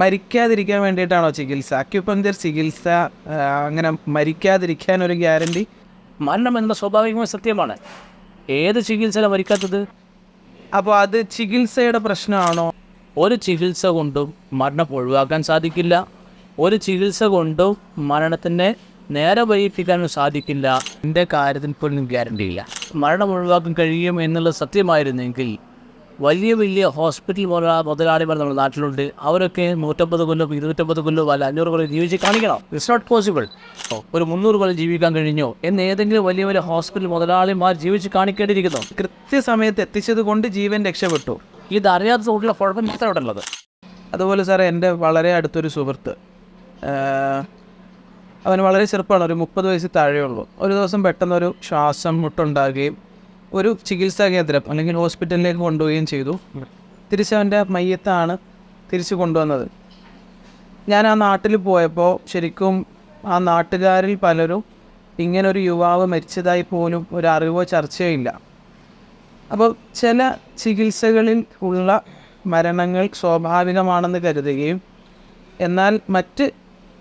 മരിക്കാതിരിക്കാൻ വേണ്ടിയിട്ടാണോ ചികിത്സ? അക്യുപഞ്ചർ ചികിത്സ അങ്ങനെ മരിക്കാതിരിക്കാൻ ഒരു ഗ്യാരണ്ടി? മരണം എന്ന സ്വാഭാവികമായ സത്യമാണ്. ഏത് ചികിത്സ മരിക്കാത്തത്? അപ്പോൾ അത് ചികിത്സയുടെ പ്രശ്നമാണോ? ഒരു ചികിത്സ കൊണ്ടും മരണം ഒഴിവാക്കാൻ സാധിക്കില്ല. ഒരു ചികിത്സ കൊണ്ടും മരണത്തിനെ നേരെ വൈകിപ്പിക്കാനും സാധിക്കില്ല. എന്റെ കാര്യത്തിൽ പോലും ഗ്യാരണ്ടിയില്ല. മരണം ഒഴിവാക്കാൻ കഴിയും എന്നുള്ളത് സത്യമായിരുന്നെങ്കിൽ വലിയ വലിയ ഹോസ്പിറ്റൽ പോലുള്ള മുതലാളിമാർ നമ്മുടെ നാട്ടിലുണ്ട്. അവരൊക്കെ നൂറ്റമ്പത് കൊല്ലം ഇരുന്നൂറ്റമ്പത് കൊല്ലം അല്ല അഞ്ഞൂറ് കൊല്ലം ജീവിച്ച് കാണിക്കണം. ഇറ്റ്സ് നോട്ട് പോസിബിൾ ഒരു മുന്നൂറ് കൊല്ലം ജീവിക്കാൻ കഴിഞ്ഞോ? എന്ന് ഏതെങ്കിലും വലിയ വലിയ ഹോസ്പിറ്റൽ മുതലാളിമാർ ജീവിച്ച് കാണിക്കേണ്ടിയിരിക്കുന്നു. കൃത്യസമയത്ത് എത്തിച്ചത് കൊണ്ട് ജീവൻ രക്ഷപ്പെട്ടു. ഇതറിയാത്ത തോട്ടുള്ള കുഴപ്പം മാത്രമേ അവിടെ ഉള്ളത്. അതുപോലെ സാറേ എന്റെ വളരെ അടുത്തൊരു സുഹൃത്ത് അവന് അവൻ വളരെ ചെറുപ്പമാണ് ഒരു മുപ്പത് വയസ്സ് താഴെയുള്ളൂ. ഒരു ദിവസം പെട്ടെന്നൊരു ശ്വാസം മുട്ടുണ്ടാകുകയും ഒരു ചികിത്സാ കേന്ദ്രം അല്ലെങ്കിൽ ഹോസ്പിറ്റലിലേക്ക് കൊണ്ടുപോവുകയും ചെയ്തു. തിരിച്ചവന്റെ മയ്യത്താണ് തിരിച്ചു കൊണ്ടുവന്നത്. ഞാൻ ആ നാട്ടിൽ പോയപ്പോൾ ശരിക്കും ആ നാട്ടുകാരിൽ പലരും ഇങ്ങനൊരു യുവാവ് മരിച്ചതായി പോലും ഒരു അറിവോ ചർച്ചയോ ഇല്ല. അപ്പോൾ ചില ചികിത്സകളിൽ ഉള്ള മരണങ്ങൾ സ്വാഭാവികമാണെന്ന് കരുതുകയും എന്നാൽ മറ്റ്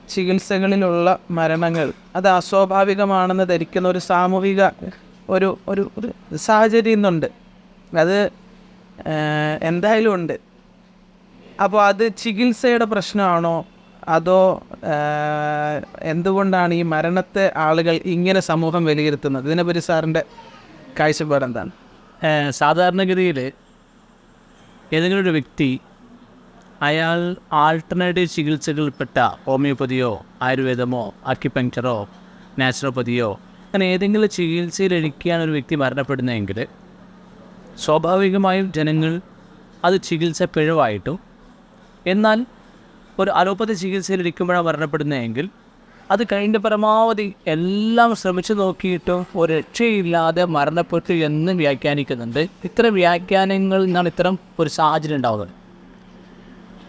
ചികിത്സകളിലുള്ള മരണങ്ങൾ അത് അസ്വാഭാവികമാണെന്ന് ധരിക്കുന്ന ഒരു സാമൂഹിക ഒരു ഒരു ഒരു സാഹചര്യം ഇന്നുണ്ട്. അത് എന്തായാലും ഉണ്ട്. അപ്പോൾ അത് ചികിത്സയുടെ പ്രശ്നമാണോ? അതോ എന്തുകൊണ്ടാണ് ഈ മരണത്തെ ആളുകൾ ഇങ്ങനെ സമൂഹം വിലയിരുത്തുന്നത്? ഇതിനെപ്പറ്റി സാറിന്റെ കാഴ്ചപ്പാട് എന്താണ്? സാധാരണഗതിയിൽ ഏതെങ്കിലും ഒരു വ്യക്തി അയാൾ ആൾട്ടർനേറ്റീവ് ചികിത്സകളിൽപ്പെട്ട ഹോമിയോപ്പതിയോ ആയുർവേദമോ അക്യുപങ്ക്ചറോ നാച്ചുറോപ്പതിയോ അങ്ങനെ ഏതെങ്കിലും ചികിത്സയിലിരിക്കുകയാണ് ഒരു വ്യക്തി മരണപ്പെടുന്നതെങ്കിൽ സ്വാഭാവികമായും ജനങ്ങൾ അത് ചികിത്സ പിഴവായിട്ടും എന്നാൽ ഒരു അലോപ്പതി ചികിത്സയിലിരിക്കുമ്പോഴാണ് മരണപ്പെടുന്നതെങ്കിൽ അത് കഴിഞ്ഞ പരമാവധി എല്ലാം ശ്രമിച്ചു നോക്കിയിട്ടും ഒരു രക്ഷയില്ലാതെ മരണപ്പെട്ടു എന്ന് വ്യാഖ്യാനിക്കുന്നുണ്ട്. ഇത്തരം വ്യാഖ്യാനങ്ങളിൽ നിന്നാണ് ഇത്തരം ഒരു സാഹചര്യം ഉണ്ടാകുന്നത്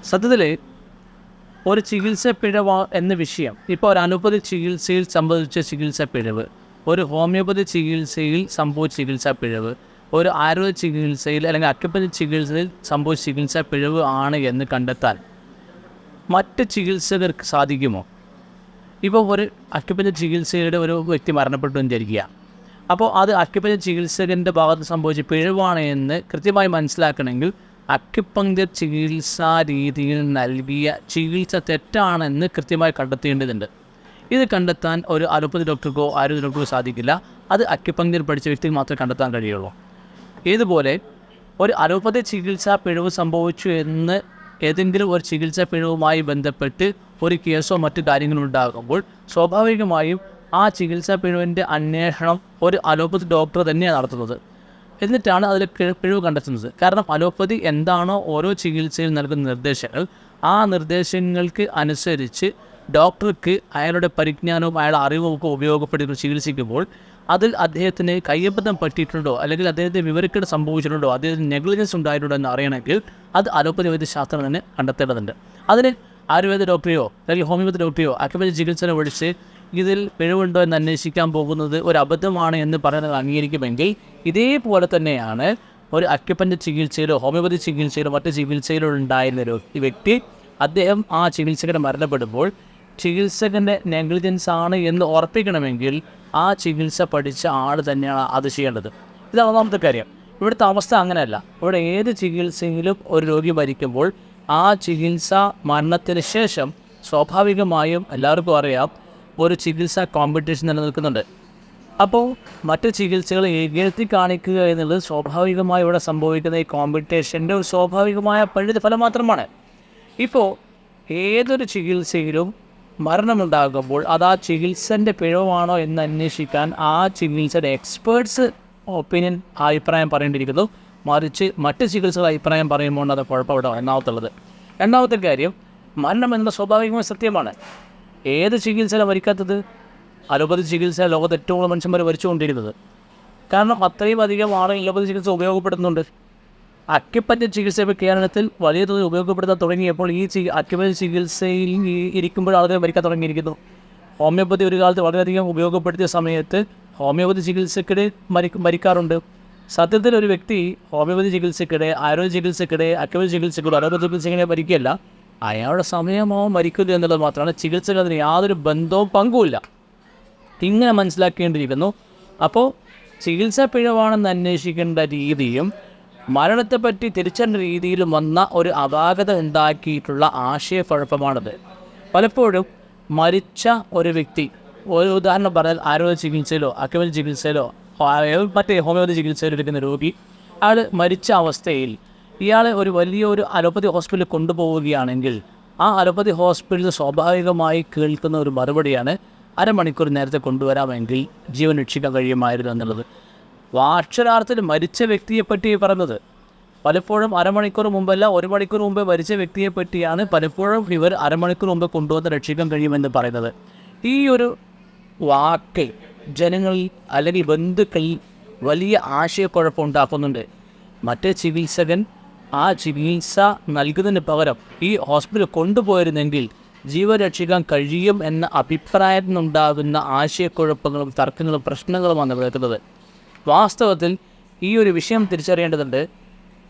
സത്യത്തിൽ ഒരു ചികിത്സ പിഴവ എന്ന വിഷയം ഇപ്പോൾ ഒരു അനുപതി ചികിത്സയിൽ സംബന്ധിച്ച ചികിത്സ പിഴവ് ഒരു ഹോമിയോപ്പതി ചികിത്സയിൽ സംഭവിച്ച ചികിത്സാ പിഴവ് ഒരു ആയുർവേദ ചികിത്സയിൽ അല്ലെങ്കിൽ അക്യുപ്പതി ചികിത്സയിൽ സംഭവിച്ച ചികിത്സാ പിഴവ് ആണ് എന്ന് കണ്ടെത്താൻ മറ്റ് ചികിത്സകർക്ക് സാധിക്കുമോ? ഇപ്പോൾ ഒരു അക്യുപ്പഞ്ചർ ചികിത്സയുടെ ഒരു വ്യക്തി മരണപ്പെട്ടു എന്ന് വിചാരിക്കുക. അപ്പോൾ അത് അക്യുപ്പഞ്ചർ ചികിത്സകന്റെ ഭാഗത്ത് സംഭവിച്ച പിഴവാണ് എന്ന് കൃത്യമായി മനസ്സിലാക്കണമെങ്കിൽ അക്യുപ്പഞ്ചർ ചികിത്സാ രീതിയിൽ നൽകിയ ചികിത്സ തെറ്റാണെന്ന് കൃത്യമായി കണ്ടെത്തേണ്ടതുണ്ട്. ഇത് കണ്ടെത്താൻ ഒരു അലോപ്പതി ഡോക്ടർക്കോ ആരോഗ്യ ഡോക്ടർക്കോ സാധിക്കില്ല. അത് അക്യുപ്പഞ്ചർ പഠിച്ച വ്യക്തിക്ക് മാത്രമേ കണ്ടെത്താൻ കഴിയുള്ളൂ. ഇതുപോലെ ഒരു അലോപ്പതി ചികിത്സാ പിഴവ് സംഭവിച്ചു എന്ന് ഏതെങ്കിലും ഒരു ചികിത്സാ പിഴവുമായി ബന്ധപ്പെട്ട് ഒരു കേസോ മറ്റു കാര്യങ്ങളോ ഉണ്ടാകുമ്പോൾ സ്വാഭാവികമായും ആ ചികിത്സാ പിഴവിന്റെ അന്വേഷണം ഒരു അലോപ്പതി ഡോക്ടർ തന്നെയാണ് നടത്തുന്നത്. എന്നിട്ടാണ് അതിൽ പിഴവ് കണ്ടെത്തുന്നത്. കാരണം അലോപ്പതി എന്താണോ ഓരോ ചികിത്സയിൽ നൽകുന്ന നിർദ്ദേശങ്ങൾ ആ നിർദ്ദേശങ്ങൾക്ക് അനുസരിച്ച് ഡോക്ടർക്ക് അയാളുടെ പരിജ്ഞാനവും അയാളുടെ അറിവും ഒക്കെ ഉപയോഗപ്പെടുത്തി ചികിത്സിക്കുമ്പോൾ അതിൽ അദ്ദേഹത്തിന് കയ്യബദ്ധം പറ്റിയിട്ടുണ്ടോ? അല്ലെങ്കിൽ അദ്ദേഹത്തെ വിവരക്കേട് സംഭവിച്ചിട്ടുണ്ടോ? അദ്ദേഹത്തിന് നെഗ്ലിജൻസ് ഉണ്ടായിട്ടുണ്ടോ എന്ന് അറിയണമെങ്കിൽ അത് അലോപ്പതി വൈദ്യശാസ്ത്രം തന്നെ കണ്ടെത്തേണ്ടതുണ്ട്. അതിന് ആയുർവേദ ഡോക്ടറെയോ അല്ലെങ്കിൽ ഹോമിയോപ്പതി ഡോക്ടറെയോ അക്യുപതി ചികിത്സനെ ഒഴിച്ച് ഇതിൽ പിഴവുണ്ടോ എന്ന് അന്വേഷിക്കാൻ പോകുന്നത് ഒരു അബദ്ധമാണ് എന്ന് പറയുന്നത് അംഗീകരിക്കുമെങ്കിൽ ഇതേപോലെ തന്നെയാണ് ഒരു അക്യുപ്പന്റെ ചികിത്സയിലോ ഹോമിയോപ്പതി ചികിത്സയിലോ മറ്റ് ചികിത്സയിലോ ഉണ്ടായിരുന്ന ഒരു വ്യക്തി അദ്ദേഹം ആ ചികിത്സയുടെ മരണപ്പെടുമ്പോൾ ചികിത്സകന്റെ നെഗ്ലിജൻസ് ആണ് എന്ന് ഉറപ്പിക്കണമെങ്കിൽ ആ ചികിത്സ പഠിച്ച ആൾ തന്നെയാണ് അത് ചെയ്യേണ്ടത്. ഇതാണ് ഒന്നാമത്തെ കാര്യം. ഇവിടുത്തെ അവസ്ഥ അങ്ങനെയല്ല. ഇവിടെ ഏത് ചികിത്സയിലും ഒരു രോഗി മരിക്കുമ്പോൾ ആ ചികിത്സ മരണത്തിന് ശേഷം സ്വാഭാവികമായും എല്ലാവർക്കും അറിയാം ഒരു ചികിത്സ കോമ്പറ്റീഷൻ നിലനിൽക്കുന്നുണ്ട്. അപ്പോൾ മറ്റ് ചികിത്സകൾ ഏകീർത്തി കാണിക്കുക എന്നുള്ളത് സ്വാഭാവികമായി ഇവിടെ സംഭവിക്കുന്ന ഈ കോമ്പറ്റീഷന്റെ ഒരു സ്വാഭാവികമായ പരിണിത ഫലം മാത്രമാണ്. ഇപ്പോൾ ഏതൊരു ചികിത്സയിലും മരണമുണ്ടാകുമ്പോൾ അത് ആ ചികിത്സന്റെ പിഴവാണോ എന്ന് അന്വേഷിക്കാൻ ആ ചികിത്സയുടെ എക്സ്പേർട്സ് ഒപ്പീനിയൻ അഭിപ്രായം പറയേണ്ടിയിരിക്കുന്നു. മറിച്ച് മറ്റ് ചികിത്സകൾ അഭിപ്രായം പറയുമ്പോൾ അത് കുഴപ്പമില്ല ഒന്നാമത്തുള്ളത് രണ്ടാമത്തെ കാര്യം മരണം എന്നത് സ്വാഭാവികമായ സത്യമാണ്. ഏത് ചികിത്സയിലാണ് മരിക്കാത്തത് അലോപ്പതി ചികിത്സ ലോകത്ത് ഏറ്റവും കൂടുതൽ മനുഷ്യന്മാർ വരിച്ചുകൊണ്ടിരുന്നത് കാരണം അത്രയും അധികം ആളുകൾ അലോപ്പതി ചികിത്സ ഉപയോഗപ്പെടുത്തുന്നുണ്ട്. അക്യുപ്പഞ്ചർ ചികിത്സ കേരളത്തിൽ വലിയ തോതിൽ ഉപയോഗപ്പെടുത്താൻ തുടങ്ങിയപ്പോൾ ഈ അക്യുപഞ്ച ചികിത്സയിൽ ഇരിക്കുമ്പോൾ ആളുകൾ മരിക്കാൻ തുടങ്ങിയിരിക്കുന്നു. ഹോമിയോപ്പതി ഒരു കാലത്ത് വളരെയധികം ഉപയോഗപ്പെടുത്തിയ സമയത്ത് ഹോമിയോപ്പതി ചികിത്സക്കിടെ മരി മരിക്കാറുണ്ട്. സത്യത്തിൽ ഒരു വ്യക്തി ഹോമിയോപ്പതി ചികിത്സക്കിടെ ആയുർവേദ ചികിത്സക്കിടെ അക്യുപഞ്ച ചികിത്സക്കിടെ ആരോഗ്യ ചികിത്സക്കിടെ മരിക്കുകയല്ല. അയാളുടെ സമയമോ മരിക്കുന്നു എന്നുള്ളത് മാത്രമാണ് ചികിത്സകൾ അതിന് യാതൊരു ബന്ധവും പങ്കുമില്ല. ഇങ്ങനെ മനസ്സിലാക്കേണ്ടിയിരിക്കുന്നു. അപ്പോൾ ചികിത്സാ പിഴവാണെന്ന് അന്വേഷിക്കേണ്ട രീതിയും മരണത്തെപ്പറ്റി തിരിച്ചറിഞ്ഞ രീതിയിലും വന്ന ഒരു അപാകത ഉണ്ടാക്കിയിട്ടുള്ള ആശയക്കുഴപ്പമാണത്. പലപ്പോഴും മരിച്ച ഒരു വ്യക്തി ഒരു ഉദാഹരണം പറഞ്ഞാൽ ആരോഗ്യ ചികിത്സയിലോ അക്യുമതി ചികിത്സയിലോ മറ്റേ ഹോമിയോപ്പതി ചികിത്സയിലോ എടുക്കുന്ന രോഗി അയാൾ മരിച്ച അവസ്ഥയിൽ ഇയാളെ ഒരു വലിയൊരു അലോപ്പതി ഹോസ്പിറ്റലിൽ കൊണ്ടുപോവുകയാണെങ്കിൽ ആ അലോപ്പതി ഹോസ്പിറ്റലിൽ സ്വാഭാവികമായി കേൾക്കുന്ന ഒരു മറുപടിയാണ് അരമണിക്കൂർ നേരത്തെ കൊണ്ടുവരാമെങ്കിൽ ജീവൻ രക്ഷിക്കാൻ കഴിയുമായിരുന്നു എന്നുള്ളത്. അക്ഷരാർത്ഥത്തിൽ മരിച്ച വ്യക്തിയെപ്പറ്റി പറഞ്ഞത്. പലപ്പോഴും അരമണിക്കൂർ മുമ്പല്ല ഒരു മണിക്കൂർ മുമ്പേ മരിച്ച വ്യക്തിയെ പറ്റിയാണ് പലപ്പോഴും ഇവർ അരമണിക്കൂർ മുമ്പ് കൊണ്ടുവന്ന് രക്ഷിക്കാൻ കഴിയുമെന്ന് പറയുന്നത്. ഈ ഒരു വാക്ക് ജനങ്ങളിൽ അല്ലെങ്കിൽ ബന്ധുക്കളിൽ വലിയ ആശയക്കുഴപ്പം ഉണ്ടാക്കുന്നുണ്ട്. മറ്റേ ചികിത്സകൻ ആ ചികിത്സ നൽകുന്നതിന് പകരം ഈ ഹോസ്പിറ്റൽ കൊണ്ടുപോയിരുന്നെങ്കിൽ ജീവൻ രക്ഷിക്കാൻ കഴിയും എന്ന അഭിപ്രായത്തിനുണ്ടാകുന്ന ആശയക്കുഴപ്പങ്ങളും തർക്കങ്ങളും പ്രശ്നങ്ങളുമാണ് വരുന്നത് വാസ്തവത്തിൽ ഈ ഒരു വിഷയം തിരിച്ചറിയേണ്ടതുണ്ട്.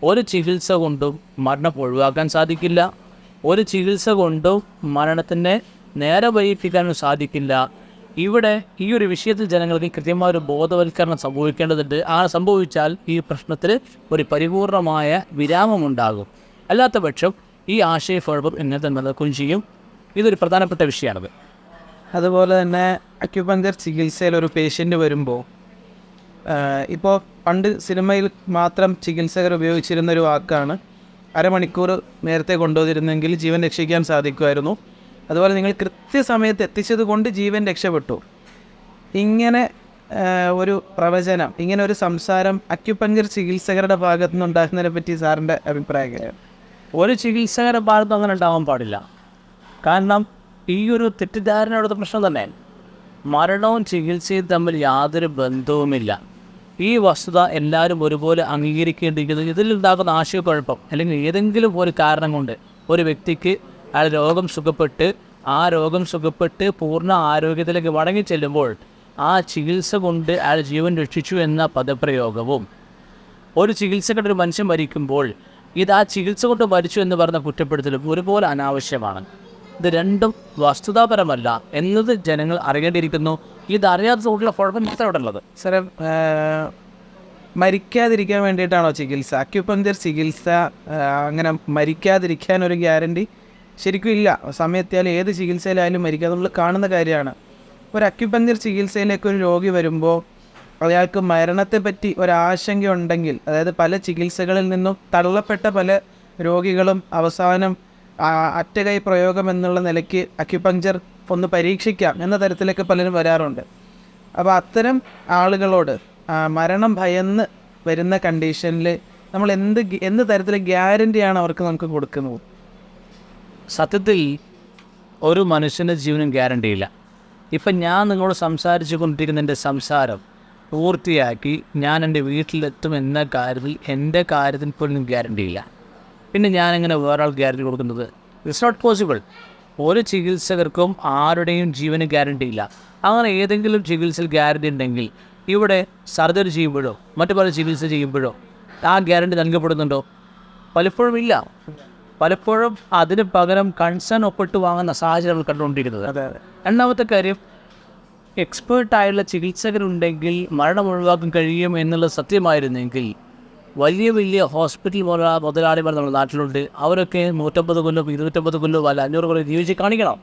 ഒരു ചികിത്സ കൊണ്ടും മരണം ഒഴിവാക്കാൻ സാധിക്കില്ല. ഒരു ചികിത്സ കൊണ്ടും മരണത്തിന്റെ നേരെ വൈകിപ്പിക്കാനും സാധിക്കില്ല. ഇവിടെ ഈ ഒരു വിഷയത്തിൽ ജനങ്ങൾക്ക് കൃത്യമായ ഒരു ബോധവൽക്കരണം സംഭവിക്കേണ്ടതുണ്ട്. ആ സംഭവിച്ചാൽ ഈ പ്രശ്നത്തിൽ ഒരു പരിപൂർണമായ വിരാമമുണ്ടാകും. അല്ലാത്ത പക്ഷം ഈ ആശയക്കുഴപ്പം എങ്ങനെ തന്നെ നിലനിൽക്കുകയും ചെയ്യും. ഇതൊരു പ്രധാനപ്പെട്ട വിഷയമാണത്. അതുപോലെ തന്നെ അക്യുപഞ്ചർ ചികിത്സയിൽ ഒരു പേഷ്യന്റ് വരുമ്പോൾ ഇപ്പോൾ പണ്ട് സിനിമയിൽ മാത്രം ചികിത്സകർ ഉപയോഗിച്ചിരുന്ന ഒരു വാക്കാണ് അരമണിക്കൂർ നേരത്തെ കൊണ്ടുവന്നിരുന്നെങ്കിൽ ജീവൻ രക്ഷിക്കാൻ സാധിക്കുമായിരുന്നു. അതുപോലെ നിങ്ങൾ കൃത്യസമയത്ത് എത്തിച്ചത് കൊണ്ട് ജീവൻ രക്ഷപ്പെട്ടു. ഇങ്ങനെ ഒരു പ്രവചനം ഇങ്ങനെ ഒരു സംസാരം അക്യുപഞ്ചർ ചികിത്സകരുടെ ഭാഗത്തു നിന്നുണ്ടാക്കുന്നതിനെ പറ്റി സാറിന്റെ അഭിപ്രായം ഒരു ചികിത്സകരുടെ ഭാഗത്തും അങ്ങനെ ഉണ്ടാവാൻ പാടില്ല. കാരണം ഈ ഒരു തെറ്റിദ്ധാരണയുടെ പ്രശ്നം തന്നെ മരണവും ചികിത്സയും തമ്മിൽ യാതൊരു ബന്ധവുമില്ല. ഈ വസ്തുത എല്ലാവരും ഒരുപോലെ അംഗീകരിക്കേണ്ടിയിരിക്കുന്നു. ഇതിലുണ്ടാകുന്ന ആശയക്കുഴപ്പം അല്ലെങ്കിൽ ഏതെങ്കിലും ഒരു കാരണം കൊണ്ട് ഒരു വ്യക്തിക്ക് അയാൾ രോഗം സുഖപ്പെട്ട് ആ രോഗം സുഖപ്പെട്ട് പൂർണ ആരോഗ്യത്തിലേക്ക് മടങ്ങി ചെല്ലുമ്പോൾ ആ ചികിത്സ കൊണ്ട് അയാൾ ജീവൻ രക്ഷിച്ചു എന്ന പദപ്രയോഗവും. ഒരു ചികിത്സ ഒരു മനുഷ്യൻ മരിക്കുമ്പോൾ ഇത് ആ ചികിത്സ കൊണ്ട് മരിച്ചു എന്ന് പറഞ്ഞ കുറ്റപ്പെടുത്തലും ഒരുപോലെ അനാവശ്യമാണ്. ഇത് രണ്ടും വസ്തുതാപരമല്ല എന്നത് ജനങ്ങൾ അറിയേണ്ടിയിരിക്കുന്നു. ഇതറിയാത്തതുകൊണ്ടുള്ള കുഴപ്പം മാത്രമേ ഉള്ളത്? സാറേ മരിക്കാതിരിക്കാൻ വേണ്ടിയിട്ടാണോ ചികിത്സ? അക്യുപഞ്ചർ ചികിത്സ അങ്ങനെ മരിക്കാതിരിക്കാൻ ഒരു ഗ്യാരണ്ടി ശരിക്കും ഇല്ല. സമയത്തിയാൽ ഏത് ചികിത്സയിലായാലും മരിക്കാതെ നമ്മൾ കാണുന്ന കാര്യമാണ്. ഒരു അക്യുപഞ്ചർ ചികിത്സയിലേക്ക് ഒരു രോഗി വരുമ്പോൾ അയാൾക്ക് മരണത്തെപ്പറ്റി ഒരാശങ്ക ഉണ്ടെങ്കിൽ അതായത് പല ചികിത്സകളിൽ നിന്നും തള്ളപ്പെട്ട പല രോഗികളും അവസാനം അറ്റകൈ പ്രയോഗം എന്നുള്ള നിലയ്ക്ക് അക്യുപഞ്ചർ ഒന്ന് പരീക്ഷിക്കാം എന്ന തരത്തിലൊക്കെ പലരും വരാറുണ്ട്. അപ്പോൾ അത്തരം ആളുകളോട് മരണം ഭയന്ന് വരുന്ന കണ്ടീഷനിൽ നമ്മൾ എന്ത് എന്ത് തരത്തിലെ ഗ്യാരന്റിയാണ് അവർക്ക് നമുക്ക് കൊടുക്കുന്നത്? സത്യത്തിൽ ഒരു മനുഷ്യന്റെ ജീവനും ഗ്യാരണ്ടിയില്ല ഇപ്പം ഞാൻ നിങ്ങളോട് സംസാരിച്ചു കൊണ്ടിരിക്കുന്ന എന്റെ സംസാരം പൂർത്തിയാക്കി ഞാൻ എന്റെ വീട്ടിലെത്തും എന്ന കാര്യത്തിൽ എന്റെ കാര്യത്തിന് പോലും ഗ്യാരണ്ടിയില്ല പിന്നെ ഞാനെങ്ങനെ വേറൊരാൾ ഗ്യാരണ്ടി കൊടുക്കുന്നത് ഇറ്റ്സ് നോട്ട് പോസിബിൾ ഒരു ചികിത്സകർക്കും ആരുടെയും ജീവന് ഗ്യാരണ്ടി ഇല്ല. അങ്ങനെ ഏതെങ്കിലും ചികിത്സയിൽ ഗ്യാരണ്ടി ഉണ്ടെങ്കിൽ ഇവിടെ സർജറി ചെയ്യുമ്പോഴോ മറ്റു പല ചികിത്സ ചെയ്യുമ്പോഴോ ആ ഗ്യാരണ്ടി നൽകപ്പെടുന്നുണ്ടോ? പലപ്പോഴും ഇല്ല. പലപ്പോഴും അതിന് പകരം കൺസേൺ ഒപ്പിട്ട് വാങ്ങുന്ന സാഹചര്യങ്ങൾ കണ്ടുകൊണ്ടിരിക്കുന്നത്. രണ്ടാമത്തെ കാര്യം എക്സ്പേർട്ടായുള്ള ചികിത്സകരുണ്ടെങ്കിൽ മരണം ഒഴിവാക്കാൻ കഴിയും എന്നുള്ളത് സത്യമായിരുന്നെങ്കിൽ വലിയ വലിയ ഹോസ്പിറ്റൽ പോലുള്ള മുതലാളിമാർ നമ്മുടെ നാട്ടിലുണ്ട്. അവരൊക്കെ നൂറ്റമ്പത് കൊല്ലം ഇരുന്നൂറ്റമ്പത് കൊല്ലം അല്ല അഞ്ഞൂറ് കൊല്ലം ജീവിച്ച് കാണിക്കണം.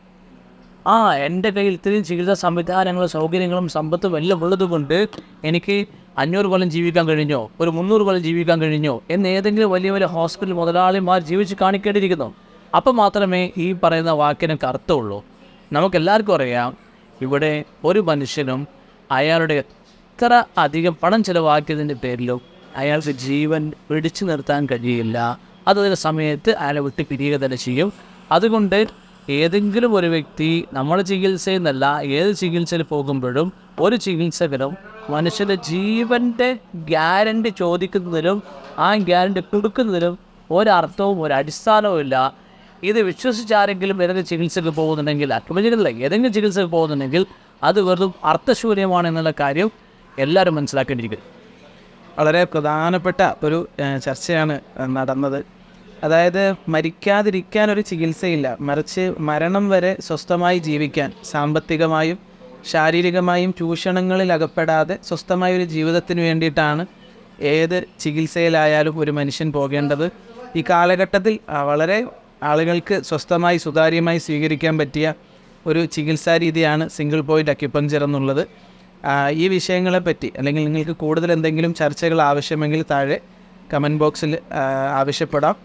ആ എന്റെ കയ്യിൽ ഇത്രയും ചികിത്സാ സംവിധാനങ്ങളും സൗകര്യങ്ങളും സമ്പത്തും എല്ലാം ഉള്ളതുകൊണ്ട് എനിക്ക് അഞ്ഞൂറ് കൊല്ലം ജീവിക്കാൻ കഴിഞ്ഞോ? ഒരു മുന്നൂറ് കൊല്ലം ജീവിക്കാൻ കഴിഞ്ഞോ? എന്ന് ഏതെങ്കിലും വലിയ വലിയ ഹോസ്പിറ്റൽ മുതലാളിമാർ ജീവിച്ച് കാണിക്കേണ്ടിയിരിക്കുന്നു. അപ്പം മാത്രമേ ഈ പറയുന്ന വാക്കിനൊക്കെ അർത്ഥമുള്ളൂ. നമുക്കെല്ലാവർക്കും അറിയാം ഇവിടെ ഒരു മനുഷ്യനും അയാളുടെ എത്ര അധികം പണം ചിലവാക്കിയതിന്റെ പേരിലും അയാൾക്ക് ജീവൻ പിടിച്ചു നിർത്താൻ കഴിയില്ല. അതൊരു സമയത്ത് അയാളെ വിട്ട് പിരിയുക തന്നെ ചെയ്യും. അതുകൊണ്ട് ഏതെങ്കിലും ഒരു വ്യക്തി നമ്മൾ ചികിത്സയിൽ നിന്നല്ല ഏത് ചികിത്സയിൽ പോകുമ്പോഴും ഒരു ചികിത്സകനും മനുഷ്യന്റെ ജീവന്റെ ഗ്യാരണ്ടി ചോദിക്കുന്നതിനും ആ ഗ്യാരണ്ടി കൊടുക്കുന്നതിനും ഒരർത്ഥവും ഒരു അടിസ്ഥാനവും ഇല്ല. ഇത് വിശ്വസിച്ചാരെങ്കിലും ഏതെങ്കിലും ചികിത്സയ്ക്ക് പോകുന്നുണ്ടെങ്കിൽ അക്രമിച്ചിട്ടില്ല ഏതെങ്കിലും ചികിത്സയ്ക്ക് പോകുന്നുണ്ടെങ്കിൽ അത് വെറും അർത്ഥശൂന്യമാണ് എന്നുള്ള കാര്യം എല്ലാവരും മനസ്സിലാക്കേണ്ടിയിരിക്കുന്നു. വളരെ പ്രധാനപ്പെട്ട ഒരു ചർച്ചയാണ് നടന്നത്. അതായത് മരിക്കാതിരിക്കാൻ ഒരു ചികിത്സയില്ല. മറിച്ച് മരണം വരെ സ്വസ്ഥമായി ജീവിക്കാൻ സാമ്പത്തികമായും ശാരീരികമായും ചൂഷണങ്ങളിൽ അകപ്പെടാതെ സ്വസ്ഥമായ ഒരു ജീവിതത്തിന് വേണ്ടിയിട്ടാണ് ഏത് ചികിത്സയിലായാലും ഒരു മനുഷ്യൻ പോകേണ്ടത്. ഈ കാലഘട്ടത്തിൽ വളരെ ആളുകൾക്ക് സ്വസ്ഥമായി സുതാര്യമായി സ്വീകരിക്കാൻ പറ്റിയ ഒരു ചികിത്സാ രീതിയാണ് സിംഗിൾ പോയിന്റ് അക്യുപഞ്ചർ എന്നുള്ളത്. ഈ വിഷയങ്ങളെപ്പറ്റി അല്ലെങ്കിൽ നിങ്ങൾക്ക് കൂടുതൽ എന്തെങ്കിലും ചർച്ചകൾ ആവശ്യമെങ്കിൽ താഴെ കമന്റ് ബോക്സിൽ ആവശ്യപ്പെടാം.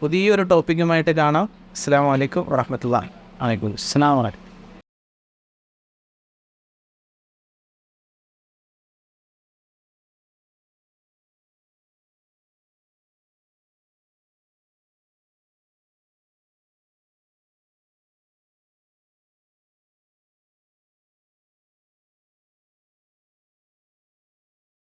പുതിയൊരു ടോപ്പിക്കുമായിട്ട് കാണാം. അസ്സാം വലൈക്കും വാഹമത്തുള്ള വലൈക്കും അസ്സാം വലൈക്കും